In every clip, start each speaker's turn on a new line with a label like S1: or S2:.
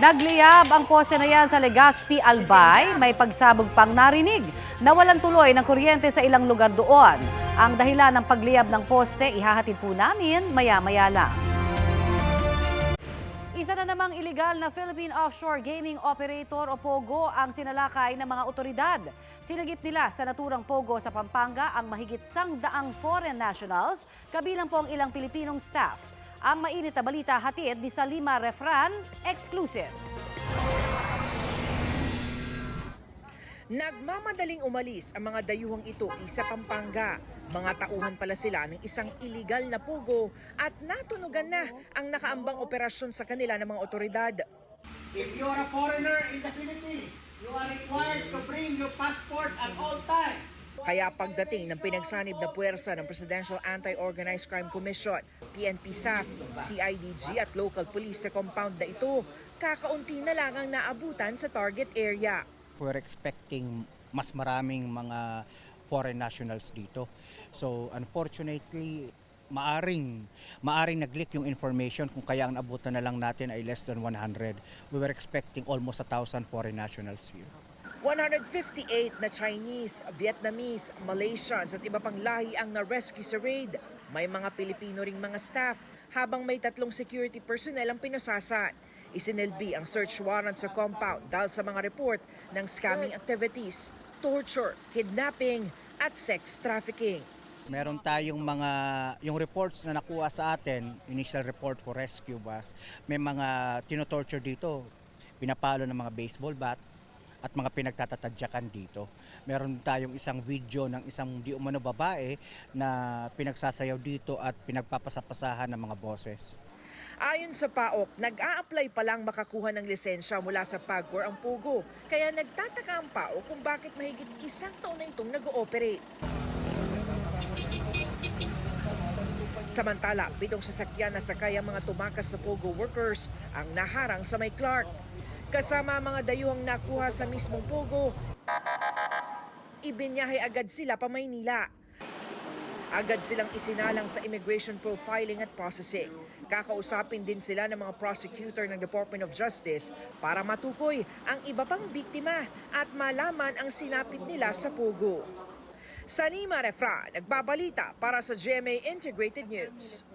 S1: Nagliyab ang pose na yan sa Legazpi, Albay. May pagsabog pang narinig. Nawalan tuloy ng kuryente sa ilang lugar doon. Ang dahilan ng pagliyab ng poste, ihahatid po namin maya-maya lang. Isa na namang illegal na Philippine Offshore Gaming Operator o POGO ang sinalakay ng mga otoridad. Sinagip nila sa naturang POGO sa Pampanga ang mahigit sang daang foreign nationals, kabilang po ang ilang Pilipinong staff. Ang mainit na balita hatid ni Salima Refran, exclusive.
S2: Nagmamadaling umalis ang mga dayuhang ito sa Pampanga. Mga tauhan pala sila ng isang iligal na pugo at natunugan na ang nakaambang operasyon sa kanila ng mga otoridad.
S3: If you are a foreigner in the Philippines, you are required to bring your passport at all times.
S2: Kaya pagdating ng pinagsanib na puwersa ng Presidential Anti-Organized Crime Commission, PNP SAF, CIDG at local police sa compound na ito, kakaunti na lang ang naabutan sa target area.
S4: we're expecting mas maraming mga foreign nationals dito. So unfortunately, maaring maaring nag-leak yung information kung kaya ang abutan na lang natin ay less than 100. We were expecting almost 1,000 foreign nationals here.
S2: 158 na Chinese, Vietnamese, Malaysians at iba pang lahi ang na-rescue sa raid. May mga Pilipino ring mga staff habang may tatlong security personnel ang pinasasat. Isinilbi ang search warrant sa compound dahil sa mga report ng scamming activities, torture, kidnapping at sex trafficking.
S4: Meron tayong mga, yung reports na nakuha sa atin, initial report for rescue was, may mga tinotorture dito, pinapalo ng mga baseball bat at mga pinagtatatadyakan dito. Meron tayong isang video ng isang di umano babae na pinagsasayaw dito at pinagpapasapasahan ng mga boses.
S2: Ayon sa PAOK, nag-a-apply pa lang makakuha ng lisensya mula sa PAGCOR ang Pugo. Kaya nagtataka ang PAOK kung bakit mahigit isang taon na itong nag-ooperate. Samantala, pitong sasakyan na sakay ang mga tumakas na Pogo workers ang naharang sa may Clark. Kasama ang mga dayuhang nakuha sa mismong Pogo, ibinyahe agad sila pa Maynila. Agad silang isinalang sa immigration profiling at processing. Kakausapin din sila ng mga prosecutor ng Department of Justice para matukoy ang iba pang biktima at malaman ang sinapit nila sa Pugo. Sanima Refra, nagbabalita para sa GMA Integrated News.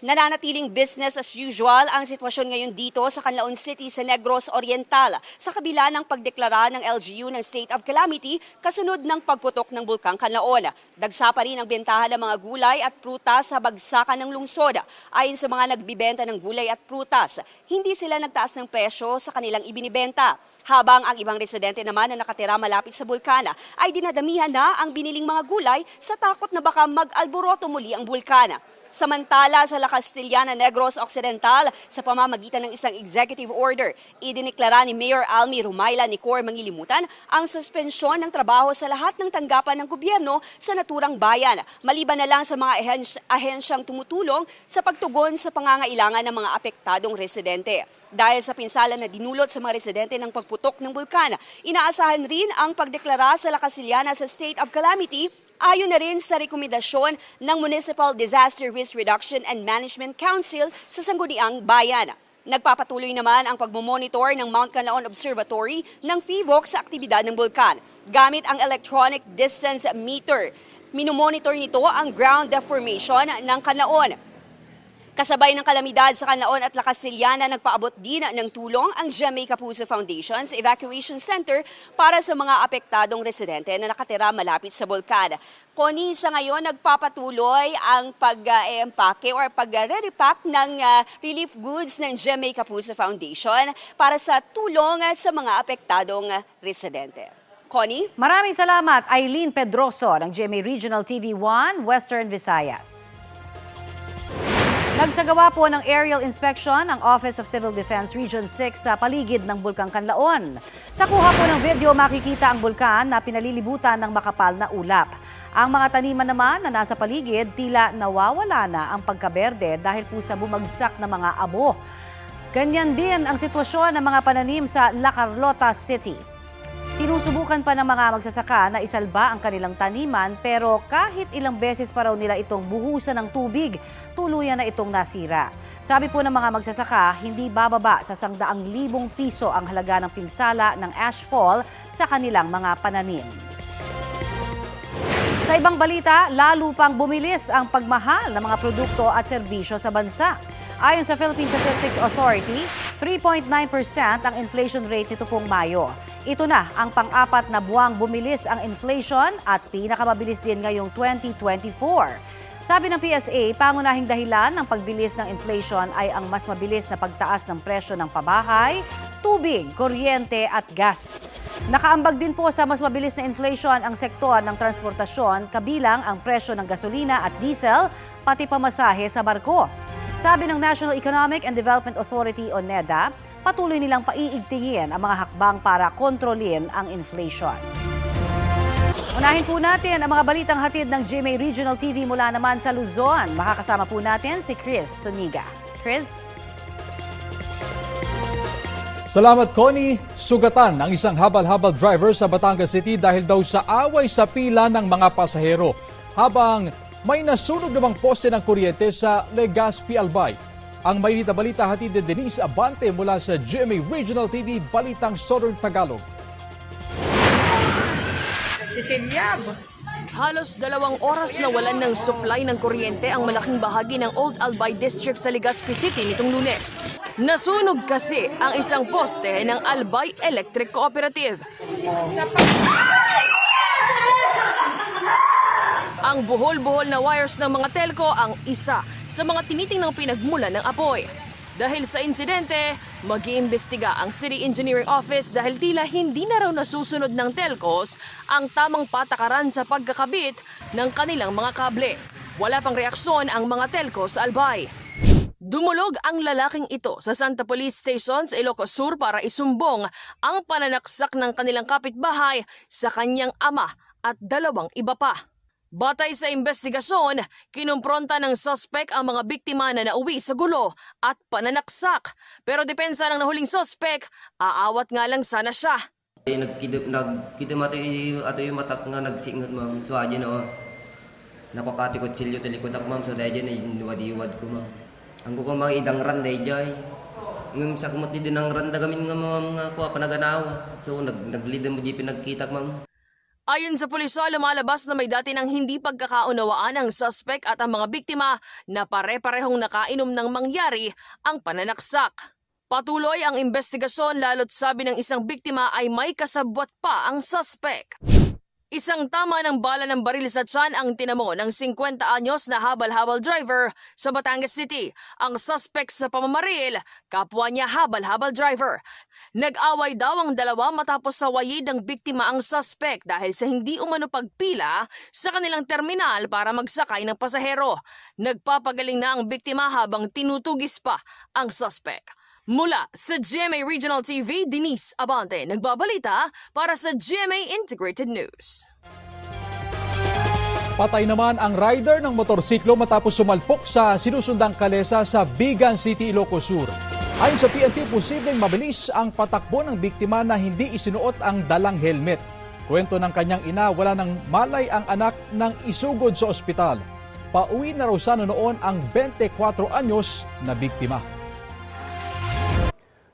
S5: Nananatiling business as usual ang sitwasyon ngayon dito sa Canlaon City sa Negros Oriental sa kabila ng pagdeklara ng LGU ng state of calamity kasunod ng pagputok ng bulkang Canlaon. Dagsa pa rin ang bentahan ng mga gulay at prutas sa bagsakan ng lungsod. Ayon sa mga nagbibenta ng gulay at prutas, hindi sila nagtaas ng presyo sa kanilang ibinibenta. Habang ang ibang residente naman na nakatira malapit sa bulkana ay dinadamihan na ang biniling mga gulay sa takot na baka mag-alboroto muli ang bulkana. Samantala sa La Castillana, Negros Occidental, sa pamamagitan ng isang executive order, idiniklara ni Mayor Almi Rumayla ni Cor Mangilimutan ang suspensyon ng trabaho sa lahat ng tanggapan ng gobyerno sa naturang bayan, maliban na lang sa mga ahens- ahensyang tumutulong sa pagtugon sa pangangailangan ng mga apektadong residente. Dahil sa pinsala na dinulot sa mga residente ng pagputok ng bulkan, inaasahan rin ang pagdeklara sa La Castillana sa state of calamity Ayon na rin sa rekomendasyon ng Municipal Disaster Risk Reduction and Management Council sa Sangguniang Bayan. Nagpapatuloy naman ang pagmomonitor ng Mount Canlaon Observatory ng FIVOC sa aktibidad ng bulkan gamit ang electronic distance meter. Minomonitor nito ang ground deformation ng Canlaon. Kasabay ng kalamidad sa Canlaon at La Castillana, nagpaabot din ng tulong ang GMA Kapuso Foundation's Evacuation Center para sa mga apektadong residente na nakatira malapit sa bulkan. Koni sa ngayon, nagpapatuloy ang pag-empake or pag-repack ng ah, relief goods ng GMA Kapuso Foundation para sa tulong sa mga apektadong residente. Connie?
S1: Maraming salamat, Eileen Pedroso ng GMA Regional TV 1, Western Visayas. Nagsagawa po ng aerial inspection ang Office of Civil Defense Region 6 sa paligid ng Bulkang Kanlaon. Sa kuha po ng video, makikita ang bulkan na pinalilibutan ng makapal na ulap. Ang mga taniman naman na nasa paligid, tila nawawala na ang pagkaberde dahil po sa bumagsak na mga abo. Ganyan din ang sitwasyon ng mga pananim sa La Carlota City. Sinusubukan pa ng mga magsasaka na isalba ang kanilang taniman pero kahit ilang beses pa raw nila itong buhusan ng tubig, tuluyan na itong nasira. Sabi po ng mga magsasaka, hindi bababa sa sangdaang libong piso ang halaga ng pinsala ng ashfall sa kanilang mga pananim. Sa ibang balita, lalo pang bumilis ang pagmahal ng mga produkto at serbisyo sa bansa. Ayon sa Philippine Statistics Authority, 3.9% ang inflation rate nito pong Mayo. Ito na ang pang-apat na buwang bumilis ang inflation at pinakamabilis din ngayong 2024. Sabi ng PSA, pangunahing dahilan ng pagbilis ng inflation ay ang mas mabilis na pagtaas ng presyo ng pabahay, tubig, kuryente at gas. Nakaambag din po sa mas mabilis na inflation ang sektor ng transportasyon kabilang ang presyo ng gasolina at diesel pati pamasahe sa barko. Sabi ng National Economic and Development Authority o NEDA, patuloy nilang paiigtingin ang mga hakbang para kontrolin ang inflation. Unahin po natin ang mga balitang hatid ng GMA Regional TV mula naman sa Luzon. Makakasama po natin si Chris Suniga. Chris?
S6: Salamat Connie, sugatan ang isang habal-habal driver sa Batangas City dahil daw sa away sa pila ng mga pasahero. Habang may nasunog namang poste ng kuryente sa Legazpi Albay. Ang may balita hatid ni Denise Abante mula sa GMA Regional TV Balitang Southern Tagalog.
S7: Halos dalawang oras na walan ng supply ng kuryente ang malaking bahagi ng Old Albay District sa Legazpi City nitong lunes. Nasunog kasi ang isang poste ng Albay Electric Cooperative. Ang buhol-buhol na wires ng mga telco ang isa sa mga tinitingnang pinagmula ng apoy. Dahil sa insidente, mag-iimbestiga ang City Engineering Office dahil tila hindi na raw nasusunod ng telcos ang tamang patakaran sa pagkakabit ng kanilang mga kable. Wala pang reaksyon ang mga telcos Albay. Dumulog ang lalaking ito sa Santa Police Station sa Ilocos Sur para isumbong ang pananaksak ng kanilang kapitbahay sa kanyang ama at dalawang iba pa. Batay sa investigasyon, kinumpronta ng suspect ang mga biktima na nauwi sa gulo at pananaksak. Pero depensa ng nahuling suspect, aawat nga lang sana siya.
S8: Eh, nagkidip nagkidip ato ato yung matak nga nagsingot ma'am so aja na oh. napakati ko silyo talikod ak ma'am so dahil dyan ay niwad-iwad ko ma'am ang ko mga idang ran dahil jay ngam sa kumot din ang ran gamin nga nga ko panaganawa so nag naglidem mo di pinagkita ma'am
S7: Ayon sa pulisya, lumalabas na may dati ng hindi pagkakaunawaan ang suspect at ang mga biktima na pare-parehong nakainom ng mangyari ang pananaksak. Patuloy ang investigasyon lalo't sabi ng isang biktima ay may kasabwat pa ang suspect. Isang tama ng bala ng baril sa tiyan ang tinamo ng 50 anyos na habal-habal driver sa Batangas City. Ang suspect sa pamamaril, kapwa niya habal-habal driver. Nag-away daw ang dalawa matapos sawayid ng biktima ang suspect dahil sa hindi umano pagpila sa kanilang terminal para magsakay ng pasahero. Nagpapagaling na ang biktima habang tinutugis pa ang suspect. Mula sa GMA Regional TV, Denise Abante, nagbabalita para sa GMA Integrated News.
S6: Patay naman ang rider ng motorsiklo matapos sumalpok sa sinusundang kalesa sa Bigan City, Ilocos Sur. Ayon sa PNP, posibleng mabilis ang patakbo ng biktima na hindi isinuot ang dalang helmet. Kwento ng kanyang ina, wala nang malay ang anak ng isugod sa ospital. Pauwi na raw sana noon ang 24 anyos na biktima.